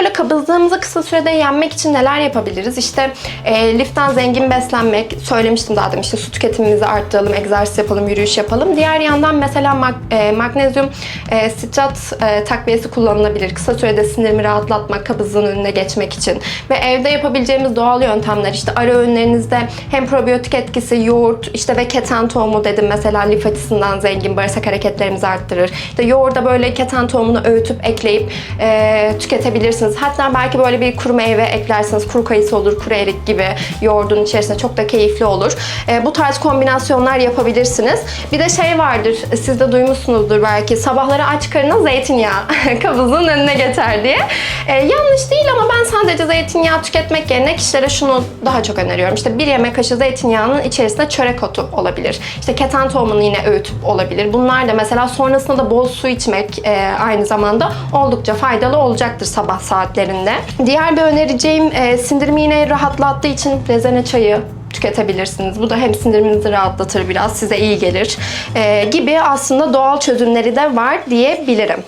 böyle kabızlığımızı kısa sürede yenmek için neler yapabiliriz? İşte e, liften zengin beslenmek, söylemiştim daha demin işte su tüketimimizi arttıralım, egzersiz yapalım, yürüyüş yapalım. Diğer yandan mesela mag- e, magnezyum e, sitrat e, takviyesi kullanılabilir. Kısa sürede sinirimi rahatlatmak, kabızlığın önüne geçmek için. Ve evde yapabileceğimiz doğal yöntemler işte ara öğünlerinizde hem probiyotik etkisi, yoğurt işte ve keten tohumu dedim mesela lif açısından zengin, bağırsak hareketlerimizi arttırır. İşte yoğurda böyle keten tohumunu öğütüp ekleyip e, tüketebilirsiniz. Hatta belki böyle bir kuru meyve eklersiniz. Kuru kayısı olur, kuru erik gibi yoğurdun içerisinde çok da keyifli olur. E, bu tarz kombinasyonlar yapabilirsiniz. Bir de şey vardır, siz de duymuşsunuzdur belki. Sabahları aç karına zeytinyağı kabızlığın önüne geçer diye. E, yanlış değil ama ben sadece zeytinyağı tüketmek yerine kişilere şunu daha çok öneriyorum. İşte bir yemek kaşığı zeytinyağının içerisinde çörek otu olabilir. İşte keten tohumunu yine öğütüp olabilir. Bunlar da mesela sonrasında da bol su içmek e, aynı zamanda oldukça faydalı olacaktır sabah saatlerinde. Diğer bir önereceğim e, sindirimi yine rahatlattığı için rezene çayı tüketebilirsiniz. Bu da hem sindiriminizi rahatlatır biraz, size iyi gelir e, gibi aslında doğal çözümleri de var diyebilirim.